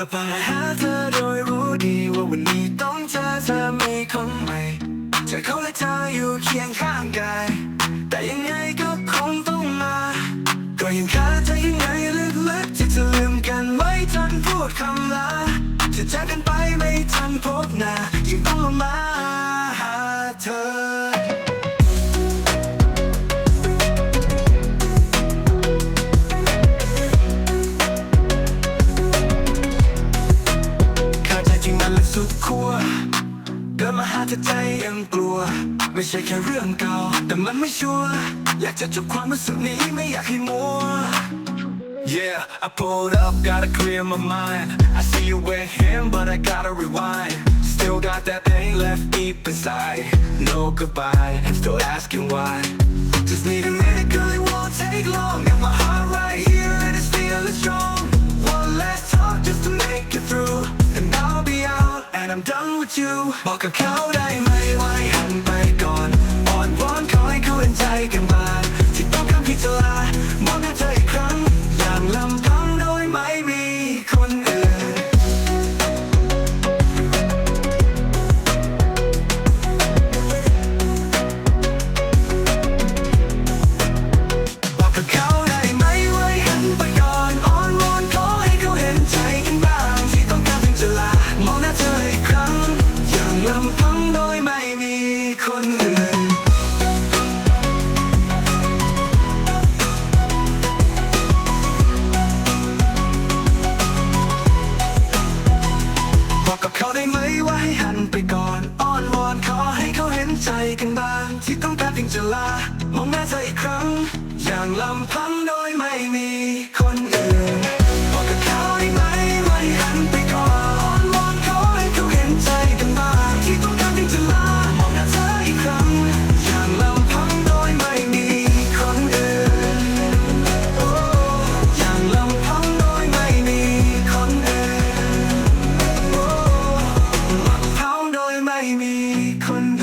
กลับมาหาเธอโดยรู้ดีว่าวันนี้ต้องเจอเธอมีคนใหม่เธอเขาและเธออยู่เคียงข้างกายแต่ยังไงก็คงต้องมา ก็ยังคาใจยังไงลึกๆที่จะลืมกันไม่ทันพูดคำลาจะจากกันไปไม่ทันพบหน้ายังต้องมาหาเธอินมาหาเธอใจยังกลัว ไม่ใช่แค่เรื่องเก่า แต่มันไม่ชัวร์อยากจะจบความรู้สึกนี้ไม่อยากให้มัว Yeah, I pulled up, gotta clear my mind. I see you with him, but I gotta rewind. Still got that thing left deep inside. No goodbye, still asking why. Just need a minute, girl, it won't take long. And I'm done with you. บอกกับเขาได้ไหมว่าให้หันไปก่อนอ่อนวอนขอให้เขาเห็นใจกันบ้าำพังโดยไม่มีคนอื่น บอกกับเขาได้ไหมว่าให้หันไปก่อน อ้อนวอนขอให้เขาเห็นใจกันบ้าง ที่ต้องการเพียงจะลามองหน้าเธออีกครั้ง อย่างลำพังโดยไม่มีคน คน